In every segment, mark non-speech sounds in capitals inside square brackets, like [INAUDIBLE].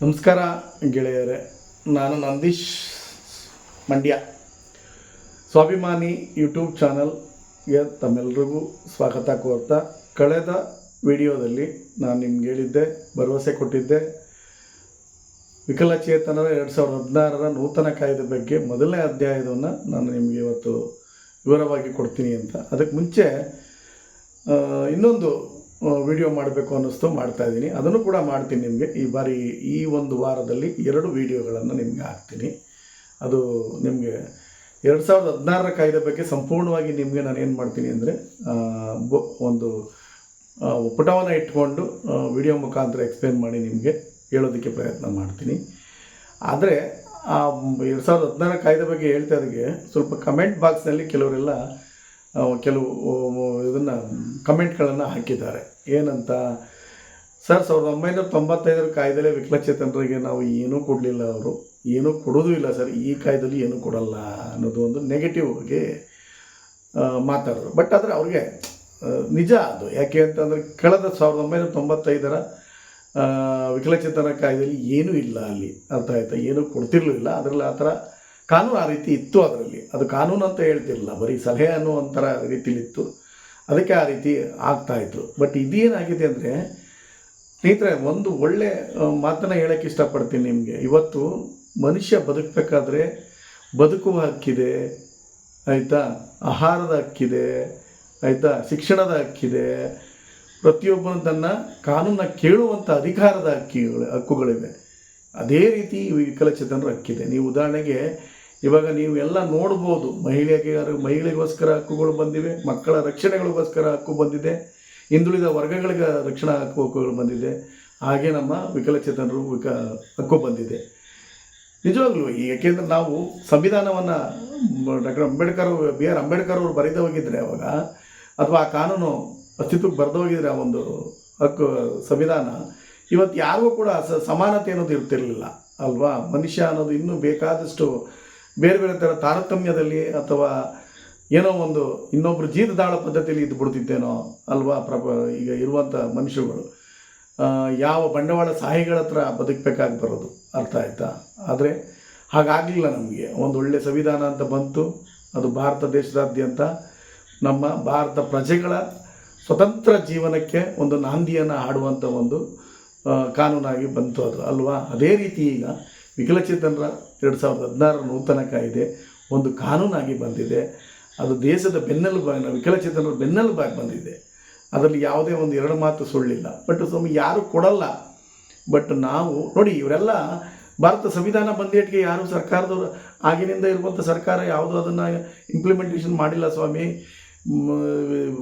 ನಮಸ್ಕಾರ ಗೆಳೆಯರೇ, ನಾನು ನಂದೀಶ್ ಮಂಡ್ಯ. ಸ್ವಾಭಿಮಾನಿ ಯೂಟ್ಯೂಬ್ ಚಾನಲ್ಗೆ ತಮ್ಮೆಲ್ರಿಗೂ ಸ್ವಾಗತ ಕೋರ್ತಾ, ಕಳೆದ ವಿಡಿಯೋದಲ್ಲಿ ನಾನು ನಿಮ್ಗೆ ಹೇಳಿದ್ದೆ, ಭರವಸೆ ಕೊಟ್ಟಿದ್ದೆ, ವಿಕಲಚೇತನರ ಎರಡು ಸಾವಿರದ ಹದಿನಾರರ ನೂತನ ಕಾಯ್ದೆ ಬಗ್ಗೆ ಮೊದಲನೇ ಅಧ್ಯಾಯವನ್ನು ನಾನು ನಿಮಗೆ ಇವತ್ತು ವಿವರವಾಗಿ ಕೊಡ್ತೀನಿ ಅಂತ. ಅದಕ್ಕೆ ಮುಂಚೆ ಇನ್ನೊಂದು ವಿಡಿಯೋ ಮಾಡಬೇಕು ಅನ್ನಿಸ್ತು, ಮಾಡ್ತಾ ಇದ್ದೀನಿ. ಅದನ್ನು ಕೂಡ ಮಾಡ್ತೀನಿ ನಿಮಗೆ. ಈ ಬಾರಿ ಈ ಒಂದು ವಾರದಲ್ಲಿ ಎರಡು ವಿಡಿಯೋಗಳನ್ನು ನಿಮಗೆ ಹಾಕ್ತೀನಿ. ಅದು ನಿಮಗೆ ಎರಡು ಸಾವಿರದ ಹದಿನಾರರ ಕಾಯ್ದೆ ಬಗ್ಗೆ ಸಂಪೂರ್ಣವಾಗಿ ನಿಮಗೆ ನಾನು ಏನು ಮಾಡ್ತೀನಿ ಅಂದರೆ ಒಂದು ಪುಟವನ್ನು ಇಟ್ಕೊಂಡು ವಿಡಿಯೋ ಮುಖಾಂತರ ಎಕ್ಸ್ಪ್ಲೇನ್ ಮಾಡಿ ನಿಮಗೆ ಹೇಳೋದಕ್ಕೆ ಪ್ರಯತ್ನ ಮಾಡ್ತೀನಿ. ಆದರೆ ಎರಡು ಸಾವಿರದ ಹದಿನಾರರ ಕಾಯ್ದೆ ಬಗ್ಗೆ ಹೇಳ್ತಾ ಇದ್ದಾಗೆ ಸ್ವಲ್ಪ ಕಮೆಂಟ್ ಬಾಕ್ಸ್ನಲ್ಲಿ ಕೆಲವರೆಲ್ಲ ಕೆಲವು ಇದನ್ನು ಕಮೆಂಟ್ಗಳನ್ನು ಹಾಕಿದ್ದಾರೆ. ಏನಂತ, ಸರ್, ಸಾವಿರದ ಒಂಬೈನೂರ ತೊಂಬತ್ತೈದರ ಕಾಯ್ದೆಲೆ ವಿಕಲಚೇತನರಿಗೆ ನಾವು ಏನೂ ಕೊಡಲಿಲ್ಲ ಅವರು. ಏನೂ ಕೊಡೋದು ಇಲ್ಲ ಸರ್. ಈ ಕಾಯ್ದೆಲಿ ಏನೂ ಕೊಡಲ್ಲ ಅನ್ನೋದು ಒಂದು ನೆಗೆಟಿವ್ ಆಗಿ ಮಾತಾಡಿದ್ರು ಬಟ್ ಆದರೆ ಅವ್ರಿಗೆ ನಿಜ ಅದು. ಯಾಕೆ ಅಂತಂದರೆ ಕಳೆದ ಸಾವಿರದ ಒಂಬೈನೂರ ತೊಂಬತ್ತೈದರ ವಿಕಲಚೇತನ ಕಾಯ್ದೆಯಲ್ಲಿ ಏನೂ ಇಲ್ಲ ಅಲ್ಲಿ. ಅರ್ಥ ಆಯ್ತಾ? ಏನೂ ಕೊಡ್ತಿರ್ಲಿಲ್ಲ. ಅದರಲ್ಲಿ ಆ ಥರ ಕಾನೂನು ಆ ರೀತಿ ಇತ್ತು ಅದರಲ್ಲಿ. ಅದು ಕಾನೂನು ಅಂತ ಹೇಳ್ತಿರಲಿಲ್ಲ. ಬರೀ ಸಲಹೆ ಅನ್ನೋ ಒಂಥರ ರೀತಿಲಿತ್ತು. ಅದಕ್ಕೆ ಆ ರೀತಿ ಆಗ್ತಾಯಿತ್ತು ಬಟ್ ಇದೇನಾಗಿದೆ ಅಂದರೆ, ಸ್ನೇಹಿತರೆ, ಒಂದು ಒಳ್ಳೆ ಮಾತನ್ನು ಹೇಳೋಕ್ಕೆ ಇಷ್ಟಪಡ್ತೀನಿ ನಿಮಗೆ. ಇವತ್ತು ಮನುಷ್ಯ ಬದುಕಬೇಕಾದ್ರೆ ಬದುಕುವ ಹಕ್ಕಿದೆ, ಆಯಿತಾ? ಆಹಾರದ ಹಕ್ಕಿದೆ, ಆಯಿತಾ? ಶಿಕ್ಷಣದ ಹಕ್ಕಿದೆ. ಪ್ರತಿಯೊಬ್ಬನು ತನ್ನ ಕಾನೂನ ಕೇಳುವಂಥ ಅಧಿಕಾರದ ಹಕ್ಕಿಗಳು, ಹಕ್ಕುಗಳಿವೆ. ಅದೇ ರೀತಿ ವಿಕಲಚೇತನರ ಹಕ್ಕಿದೆ. ನೀವು ಉದಾಹರಣೆಗೆ ಇವಾಗ ನೀವು ಎಲ್ಲ ನೋಡ್ಬೋದು ಮಹಿಳೆಗೆ ಮಹಿಳೆಗೋಸ್ಕರ ಹಕ್ಕುಗಳು ಬಂದಿವೆ, ಮಕ್ಕಳ ರಕ್ಷಣೆಗಳಿಗೋಸ್ಕರ ಹಕ್ಕು ಬಂದಿದೆ, ಹಿಂದುಳಿದ ವರ್ಗಗಳಿಗೆ ರಕ್ಷಣಾ ಹಕ್ಕು ಹಕ್ಕುಗಳು ಬಂದಿದೆ, ಹಾಗೆ ನಮ್ಮ ವಿಕಲಚೇತನರು ವಿಕ, ಹಕ್ಕು ಬಂದಿದೆ. ನಿಜವಾಗ್ಲೂ ಏಕೆಂದರೆ ನಾವು ಸಂವಿಧಾನವನ್ನು doctor Ambedkar B R Ambedkar ಅವರು ಬರೆದು ಹೋಗಿದ್ರೆ ಅವಾಗ, ಅಥವಾ ಆ ಕಾನೂನು ಅಸ್ತಿತ್ವಕ್ಕೆ ಬರೆದು ಹೋಗಿದ್ರೆ ಆ ಒಂದು ಹಕ್ಕು, ಸಂವಿಧಾನ, ಇವತ್ತು ಯಾರಿಗೂ ಕೂಡ ಸಮಾನತೆ ಅನ್ನೋದು ಇರ್ತಿರಲಿಲ್ಲ, ಅಲ್ವಾ? ಮನುಷ್ಯ ಅನ್ನೋದು ಇನ್ನೂ ಬೇಕಾದಷ್ಟು ಬೇರೆ ಬೇರೆ ಥರ ತಾರತಮ್ಯದಲ್ಲಿ ಅಥವಾ ಏನೋ ಒಂದು ಇನ್ನೊಬ್ಬರು ಜೀತದಾಳ ಪದ್ಧತಿಯಲ್ಲಿ ಇದ್ದು ಬಿಡ್ತಿದ್ದೇನೋ ಅಲ್ವಾ ಈಗ ಇರುವಂಥ ಮನುಷ್ಯರುಗಳು ಯಾವ ಬಂಡವಾಳ ಸಹಾಯಿಗಳ ಹತ್ರ ಬದುಕಬೇಕಾಗಿ ಬರೋದು ಅರ್ಥ ಆಯ್ತಾ? ಆದರೆ ಹಾಗಾಗಲಿಲ್ಲ ನಮಗೆ. ಒಂದು ಒಳ್ಳೆಯ ಸಂವಿಧಾನ ಅಂತ ಬಂತು, ಅದು ಭಾರತ ದೇಶದಾದ್ಯಂತ ನಮ್ಮ ಭಾರತ ಪ್ರಜೆಗಳ ಸ್ವತಂತ್ರ ಜೀವನಕ್ಕೆ ಒಂದು ನಾಂದಿಯನ್ನು ಹಾಡುವಂಥ ಒಂದು ಕಾನೂನಾಗಿ ಬಂತು ಅದು, ಅಲ್ವಾ? ಅದೇ ರೀತಿ ಈಗ ವಿಕಲಚೇತನರ ಎರಡು ಸಾವಿರದ ಹದಿನಾರರ ನೂತನ ಕಾಯ್ದೆ ಒಂದು ಕಾನೂನಾಗಿ ಬಂದಿದೆ. ಅದು ದೇಶದ ಬೆನ್ನೆಲುಬಾಗಿ ವಿಕಲಚೇತನರ ಬೆನ್ನೆಲುಬಾಗಿ ಬಂದಿದೆ. ಅದರಲ್ಲಿ ಯಾವುದೇ ಒಂದು ಎರಡು ಮಾತು ಸುಳ್ಳಿಲ್ಲ ಬಟ್ ಸ್ವಾಮಿ, ಯಾರೂ ಕೊಡಲ್ಲ. ಬಟ್ ನಾವು, ನೋಡಿ, ಇವರೆಲ್ಲ ಭಾರತ ಸಂವಿಧಾನ ಬಂದೇಟಿಗೆ ಯಾರು ಸರ್ಕಾರದವರು ಆಗಿನಿಂದ ಇರುವಂಥ ಸರ್ಕಾರ ಯಾವುದೂ ಅದನ್ನು ಇಂಪ್ಲಿಮೆಂಟೇಷನ್ ಮಾಡಿಲ್ಲ ಸ್ವಾಮಿ.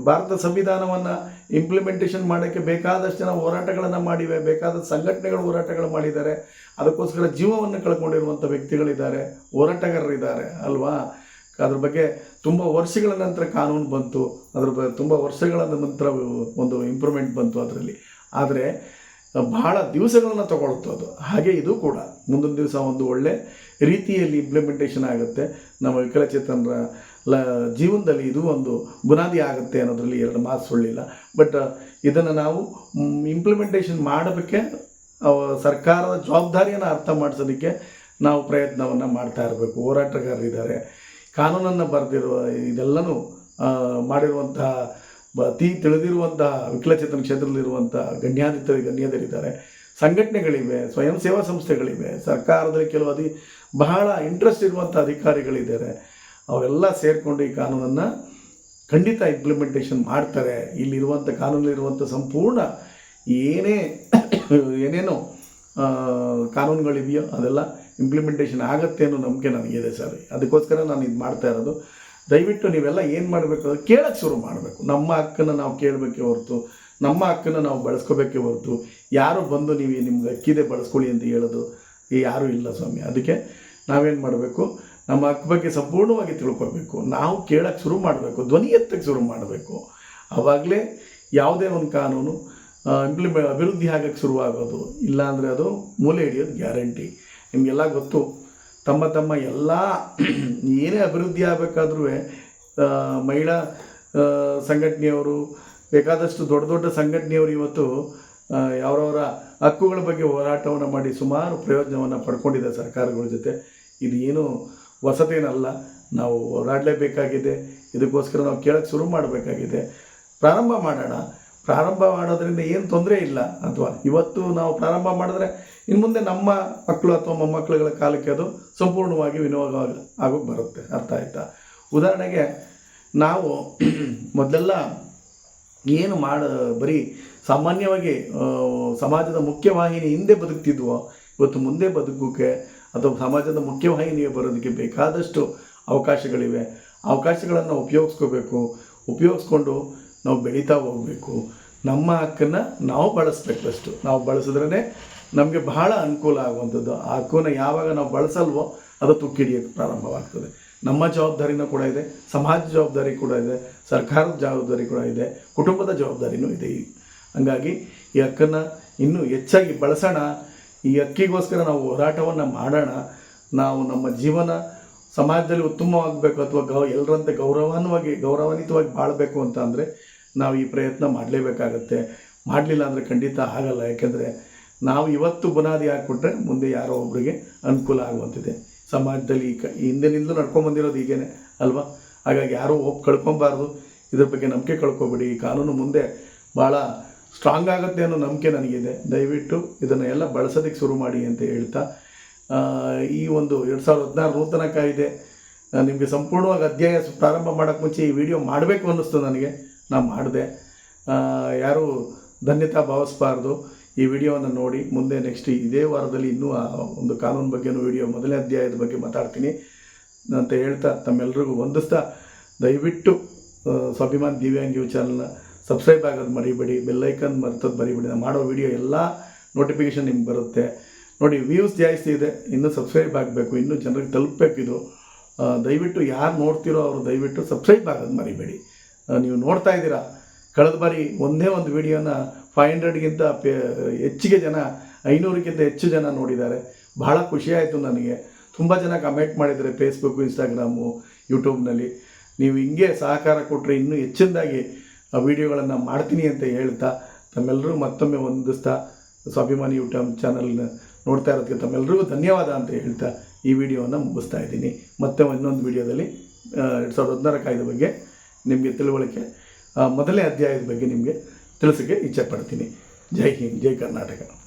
ಭಾರತ ಸಂವಿಧಾನವನ್ನು ಇಂಪ್ಲಿಮೆಂಟೇಷನ್ ಮಾಡೋಕ್ಕೆ ಬೇಕಾದಷ್ಟು ಜನ ಹೋರಾಟಗಳನ್ನು ಮಾಡಿವೆ, ಬೇಕಾದ ಸಂಘಟನೆಗಳು ಹೋರಾಟಗಳು ಮಾಡಿದ್ದಾರೆ. ಅದಕ್ಕೋಸ್ಕರ ಜೀವವನ್ನು ಕಳ್ಕೊಂಡಿರುವಂಥ ವ್ಯಕ್ತಿಗಳಿದ್ದಾರೆ, ಹೋರಾಟಗಾರರಿದ್ದಾರೆ ಅಲ್ವಾ? ಅದ್ರ ಬಗ್ಗೆ ತುಂಬ ವರ್ಷಗಳ ನಂತರ ಕಾನೂನು ಬಂತು, ಅದ್ರ ಬ, ತುಂಬ ವರ್ಷಗಳ ನಂತರ ಒಂದು ಇಂಪ್ರೂವ್ಮೆಂಟ್ ಬಂತು ಅದರಲ್ಲಿ. ಆದರೆ, ಬಹಳ ದಿವಸಗಳನ್ನು ತಗೊಳ್ತು ಅದು. ಹಾಗೆ ಇದು ಕೂಡ. ಮುಂದಿನ ದಿವಸ ಒಂದು ಒಳ್ಳೆ ರೀತಿಯಲ್ಲಿ ಇಂಪ್ಲಿಮೆಂಟೇಷನ್ ಆಗುತ್ತೆ. ನಮ್ಮ ವಿಕಲಚೇತನರ ಲ, ಜೀವನದಲ್ಲಿ ಇದು ಒಂದು ಬುನಾದಿ ಆಗುತ್ತೆ ಅನ್ನೋದರಲ್ಲಿ ಎರಡು ಮಾತು ಸುಳ್ಳಿಲ್ಲ ಬಟ್ ಇದನ್ನು ನಾವು ಇಂಪ್ಲಿಮೆಂಟೇಷನ್ ಮಾಡೋದಕ್ಕೆ ಸರ್ಕಾರದ ಜವಾಬ್ದಾರಿಯನ್ನು ಅರ್ಥ ಮಾಡಿಸೋದಕ್ಕೆ ನಾವು ಪ್ರಯತ್ನವನ್ನು ಮಾಡ್ತಾ ಇರಬೇಕು. ಹೋರಾಟಗಾರರಿದ್ದಾರೆ ಕಾನೂನನ್ನು ಬರೆದಿರುವ, ಇದೆಲ್ಲನೂ ಮಾಡಿರುವಂತಹ ಅತಿ ತಿಳಿದಿರುವಂತಹ ವಿಕಲಚೇತನ ಕ್ಷೇತ್ರದಲ್ಲಿರುವಂಥ ಗಣ್ಯಾಧಿತ ಗಣ್ಯದರಿದ್ದಾರೆ ಸಂಘಟನೆಗಳಿವೆ, ಸ್ವಯಂ ಸೇವಾ ಸಂಸ್ಥೆಗಳಿವೆ, ಸರ್ಕಾರದಲ್ಲಿ ಕೆಲವು ಅಧಿ ಬಹಳ ಇಂಟ್ರೆಸ್ಟ್ ಇರುವಂಥ ಅಧಿಕಾರಿಗಳಿದ್ದಾರೆ. ಅವರೆಲ್ಲ ಸೇರಿಕೊಂಡು ಈ ಕಾನೂನನ್ನು ಖಂಡಿತ ಇಂಪ್ಲಿಮೆಂಟೇಷನ್ ಮಾಡ್ತಾರೆ. ಇಲ್ಲಿರುವಂಥ ಕಾನೂನಲ್ಲಿರುವಂಥ ಸಂಪೂರ್ಣ ಏನೇ ಏನೇನೋ ಕಾನೂನುಗಳಿದೆಯೋ ಅದೆಲ್ಲ ಇಂಪ್ಲಿಮೆಂಟೇಷನ್ ಆಗುತ್ತೆ ಅನ್ನೋ ನಂಬಿಕೆ ನನಗಿದೆ ಸರ್. ಅದಕ್ಕೋಸ್ಕರ ನಾನು ಇದು ಮಾಡ್ತಾ ಇರೋದು. ದಯವಿಟ್ಟು ನೀವೆಲ್ಲ ಏನು ಮಾಡಬೇಕು ಅದು ಕೇಳೋಕ್ಕೆ ಶುರು ಮಾಡಬೇಕು. ನಮ್ಮ ಹಕ್ಕನ್ನು ನಾವು ಕೇಳಬೇಕೆ ಹೊರತು, ನಮ್ಮ ಹಕ್ಕನ್ನು ನಾವು ಬಳಸ್ಕೋಬೇಕೆ ಹೊರತು, ಯಾರು ಬಂದು ನೀವು ನಿಮ್ಗೆ ಅಕ್ಕಿದೆ ಬಳಸ್ಕೊಳ್ಳಿ ಅಂತ ಹೇಳೋದು, ಯಾರೂ ಇಲ್ಲ ಸ್ವಾಮಿ. ಅದಕ್ಕೆ ನಾವೇನು ಮಾಡಬೇಕು ನಮ್ಮ ಹಕ್ಕು ಬಗ್ಗೆ ಸಂಪೂರ್ಣವಾಗಿ ತಿಳ್ಕೊಬೇಕು ನಾವು ಕೇಳಕ್ಕೆ ಶುರು ಮಾಡಬೇಕು. ಧ್ವನಿ ಎತ್ತಕ್ಕೆ ಶುರು ಮಾಡಬೇಕು. ಆವಾಗಲೇ ಯಾವುದೇ ಒಂದು ಕಾನೂನು ಇಂಪ್ಲಿಮೆ ಅಭಿವೃದ್ಧಿ ಆಗಕ್ಕೆ ಶುರುವಾಗೋದು. ಇಲ್ಲಾಂದರೆ ಅದು ಮೂಲೆ ಹಿಡಿಯೋದು ಗ್ಯಾರಂಟಿ. ನಿಮಗೆಲ್ಲ ಗೊತ್ತು. ತಮ್ಮ ತಮ್ಮ ಎಲ್ಲ [CLEARS THROAT] ಏನೇ ಅಭಿವೃದ್ಧಿ ಆಗಬೇಕಾದ್ರೂ ಮಹಿಳಾ ಸಂಘಟನೆಯವರು, ಬೇಕಾದಷ್ಟು ದೊಡ್ಡ ದೊಡ್ಡ ಸಂಘಟನೆಯವರು ಇವತ್ತು ಅವರವರ ಹಕ್ಕುಗಳ ಬಗ್ಗೆ ಹೋರಾಟವನ್ನು ಮಾಡಿ ಸುಮಾರು ಪ್ರಯೋಜನವನ್ನು ಪಡ್ಕೊಂಡಿದೆ ಸರ್ಕಾರಗಳ ಜೊತೆ. ಇದು ಏನು ಹೊಸತೇನಲ್ಲ ನಾವು ಹೋರಾಡಲೇಬೇಕಾಗಿದೆ ಇದಕ್ಕೋಸ್ಕರ ನಾವು ಕೇಳಕ್ಕೆ ಶುರು ಮಾಡಬೇಕಾಗಿದೆ. ಪ್ರಾರಂಭ ಮಾಡೋಣ. ಪ್ರಾರಂಭ ಮಾಡೋದ್ರಿಂದ ಏನು ತೊಂದರೆ ಇಲ್ಲ. ಅಥವಾ ಇವತ್ತು ನಾವು ಪ್ರಾರಂಭ ಮಾಡಿದ್ರೆ ಇನ್ನು ಮುಂದೆ ನಮ್ಮ ಮಕ್ಕಳು ಅಥವಾ ಮೊಮ್ಮಕ್ಕಳುಗಳ ಕಾಲಕ್ಕೆ ಅದು ಸಂಪೂರ್ಣವಾಗಿ ವಿನಿಯೋಗ ಆಗೋಕ್ಕೆ ಬರುತ್ತೆ. ಅರ್ಥ ಆಯಿತಾ? ಉದಾಹರಣೆಗೆ ನಾವು [CLEARS THROAT] ಮೊದಲೆಲ್ಲ ಏನು ಮಾಡ, ಬರೀ ಸಾಮಾನ್ಯವಾಗಿ ಸಮಾಜದ ಮುಖ್ಯವಾಹಿನಿ ಹಿಂದೆ ಬದುಕ್ತಿದ್ವೋ, ಇವತ್ತು ಮುಂದೆ ಬದುಕೋಕ್ಕೆ ಅಥವಾ ಸಮಾಜದ ಮುಖ್ಯವಾಹಿನಿಗೆ ಬರೋದಕ್ಕೆ ಬೇಕಾದಷ್ಟು ಅವಕಾಶಗಳಿವೆ. ಅವಕಾಶಗಳನ್ನು ಉಪಯೋಗಿಸ್ಕೋಬೇಕು. ಉಪಯೋಗಿಸ್ಕೊಂಡು ನಾವು ಬೆಳೀತಾ ಹೋಗಬೇಕು. ನಮ್ಮ ಹಕ್ಕನ್ನು ನಾವು ಬಳಸಬೇಕು ಅಷ್ಟು. ನಾವು ಬಳಸಿದ್ರೇ ನಮಗೆ ಬಹಳ ಅನುಕೂಲ ಆಗುವಂಥದ್ದು. ಆ ಹಕ್ಕನ್ನು ಯಾವಾಗ ನಾವು ಬಳಸಲ್ವೋ ಅದು ತುಕ್ಕಿಡಿಯೋಕ್ಕೆ ಪ್ರಾರಂಭವಾಗ್ತದೆ. ನಮ್ಮ ಜವಾಬ್ದಾರಿನೂ ಕೂಡ ಇದೆ. ಸಮಾಜ ಜವಾಬ್ದಾರಿ ಕೂಡ ಇದೆ. ಸರ್ಕಾರದ ಜವಾಬ್ದಾರಿ ಕೂಡ ಇದೆ. ಕುಟುಂಬದ ಜವಾಬ್ದಾರಿನೂ ಇದೆ. ಹಂಗಾಗಿ ಈ ಹಕ್ಕನ್ನು ಇನ್ನೂ ಹೆಚ್ಚಾಗಿ ಬಳಸೋಣ. ಈ ಅಕ್ಕಿಗೋಸ್ಕರ ನಾವು ಹೋರಾಟವನ್ನು ಮಾಡೋಣ. ನಾವು ನಮ್ಮ ಜೀವನ ಸಮಾಜದಲ್ಲಿ ಉತ್ತಮವಾಗಬೇಕು ಅಥವಾ ಗೌ ಎಲ್ಲರಂತೆ ಗೌರವಾನ್ವಾಗಿ, ಗೌರವಾನ್ವಿತವಾಗಿ ಬಾಳಬೇಕು ಅಂತ ಅಂದರೆ ನಾವು ಈ ಪ್ರಯತ್ನ ಮಾಡಲೇಬೇಕಾಗತ್ತೆ. ಮಾಡಲಿಲ್ಲ ಅಂದರೆ ಖಂಡಿತ ಆಗಲ್ಲ. ಯಾಕೆಂದರೆ ನಾವು ಇವತ್ತು ಬುನಾದಿ ಹಾಕ್ಬಿಟ್ರೆ ಮುಂದೆ ಯಾರೋ ಒಬ್ಬರಿಗೆ ಅನುಕೂಲ ಆಗುವಂತಿದೆ. ಸಮಾಜದಲ್ಲಿ ಈ ಕ ಹಿಂದಿನಿಂದಲೂ ನಡ್ಕೊಂಬಂದಿರೋದು ಹೀಗೇನೆ ಅಲ್ವಾ? ಹಾಗಾಗಿ ಯಾರೂ ಹೋಗಿ ಕಳ್ಕೊಬಾರ್ದು. ಇದ್ರ ಬಗ್ಗೆ ನಂಬಿಕೆ ಕಳ್ಕೊಬೇಡಿ. ಈ ಕಾನೂನು ಮುಂದೆ ಭಾಳ ಸ್ಟ್ರಾಂಗ್ ಆಗುತ್ತೆ ಅನ್ನೋ ನಂಬಿಕೆ ನನಗಿದೆ. ದಯವಿಟ್ಟು ಇದನ್ನು ಎಲ್ಲ ಬಳಸೋದಕ್ಕೆ ಶುರು ಮಾಡಿ ಅಂತ ಹೇಳ್ತಾ ಈ ಒಂದು ಎರಡು ಸಾವಿರದ ಹದಿನಾರು ನೂತನ ಕಾಯ್ದೆ ನಿಮಗೆ ಸಂಪೂರ್ಣವಾಗಿ ಅಧ್ಯಾಯ ಪ್ರಾರಂಭ ಮಾಡೋಕ್ಕೆ ಮುಂಚೆ ಈ ವಿಡಿಯೋ ಮಾಡಬೇಕು ಅನ್ನಿಸ್ತು ನನಗೆ. ನಾನು ಮಾಡಿದೆ. ಯಾರೂ ಧನ್ಯತಾ ಭಾವಿಸ್ಬಾರ್ದು. ಈ ವಿಡಿಯೋವನ್ನು ನೋಡಿ, ಮುಂದೆ ನೆಕ್ಸ್ಟ್ ಇದೇ ವಾರದಲ್ಲಿ ಇನ್ನೂ ಆ ಒಂದು ಕಾನೂನು ಬಗ್ಗೆನೂ ವಿಡಿಯೋ ಮೊದಲನೇ ಅಧ್ಯಾಯದ ಬಗ್ಗೆ ಮಾತಾಡ್ತೀನಿ ಅಂತ ಹೇಳ್ತಾ ತಮ್ಮೆಲ್ಲರಿಗೂ ವಂದಿಸ್ತಾ, ದಯವಿಟ್ಟು ಸ್ವಾಭಿಮಾನ್ ದಿವ್ಯಾಂಗ್ ಯೂ ಚಾನಲ್ನ ಸಬ್ಸ್ಕ್ರೈಬ್ ಆಗೋದು ಮರಿಬೇಡಿ ಬೆಲ್ಲೈಕನ್ ಮರ್ತದ್ದು ಮರಿಬೇಡಿ. ನಾನು ಮಾಡೋ ವಿಡಿಯೋ ಎಲ್ಲ ನೋಟಿಫಿಕೇಷನ್ ನಿಮ್ಗೆ ಬರುತ್ತೆ. ನೋಡಿ ವ್ಯೂಸ್ ಜಾಸ್ತಿ ಇದೆ, ಇನ್ನೂ ಸಬ್ಸ್ಕ್ರೈಬ್ ಆಗಬೇಕು, ಇನ್ನೂ ಜನರಿಗೆ ಇದು. ದಯವಿಟ್ಟು ಯಾರು ನೋಡ್ತಿರೋ ಅವರು ದಯವಿಟ್ಟು ಸಬ್ಸ್ಕ್ರೈಬ್ ಆಗೋದು ಮರಿಬೇಡಿ. ನೀವು ನೋಡ್ತಾ ಇದ್ದೀರಾ? ಕಳೆದ ಬಾರಿ ಒಂದೇ ಒಂದು ವಿಡಿಯೋನ ಫೈವ್ ಹಂಡ್ರೆಡ್ಗಿಂತ ಹೆಚ್ಚಿಗೆ ಜನ, ಐನೂರಕ್ಕಿಂತ ಹೆಚ್ಚು ಜನ ನೋಡಿದ್ದಾರೆ. ಬಹಳ ಖುಷಿಯಾಯಿತು ನನಗೆ. ತುಂಬ ಜನ ಕಮೆಂಟ್ ಮಾಡಿದ್ದಾರೆ ಫೇಸ್ಬುಕ್ಕು ಇನ್ಸ್ಟಾಗ್ರಾಮು ಯೂಟ್ಯೂಬ್ನಲ್ಲಿ ನೀವು ಹಿಂಗೆ ಸಹಕಾರ ಕೊಟ್ಟರೆ ಇನ್ನೂ ಹೆಚ್ಚಿನದಾಗಿ ವಿಡಿಯೋಗಳನ್ನು ಮಾಡ್ತೀನಿ ಅಂತ ಹೇಳ್ತಾ ತಮ್ಮೆಲ್ಲರೂ ಮತ್ತೊಮ್ಮೆ ವಂದಿಸ್ತಾ ಸ್ವಾಭಿಮಾನಿ ಯೂಟ್ಯೂಬ್ ಚಾನಲ್ನ ನೋಡ್ತಾ ಇರೋದಕ್ಕೆ ತಮ್ಮೆಲ್ಲರಿಗೂ ಧನ್ಯವಾದ ಅಂತ ಹೇಳ್ತಾ ಈ ವಿಡಿಯೋವನ್ನು ಮುಗಿಸ್ತಾ ಇದ್ದೀನಿ. ಮತ್ತೆ ಇನ್ನೊಂದು ವಿಡಿಯೋದಲ್ಲಿ ಎರಡು ಸಾವಿರದ ಹದಿನಾರು ಕಾಯ್ದೆ ಬಗ್ಗೆ ನಿಮಗೆ ತಿಳುವಳಿಕೆ ಆ, ಮೊದಲನೇ ಅಧ್ಯಾಯದ ಬಗ್ಗೆ ನಿಮಗೆ ತಿಳಿಸೋಕ್ಕೆ ಇಚ್ಛೆ ಪಡ್ತೀನಿ. ಜೈ ಹಿಂದ್ ಜೈ ಕರ್ನಾಟಕ.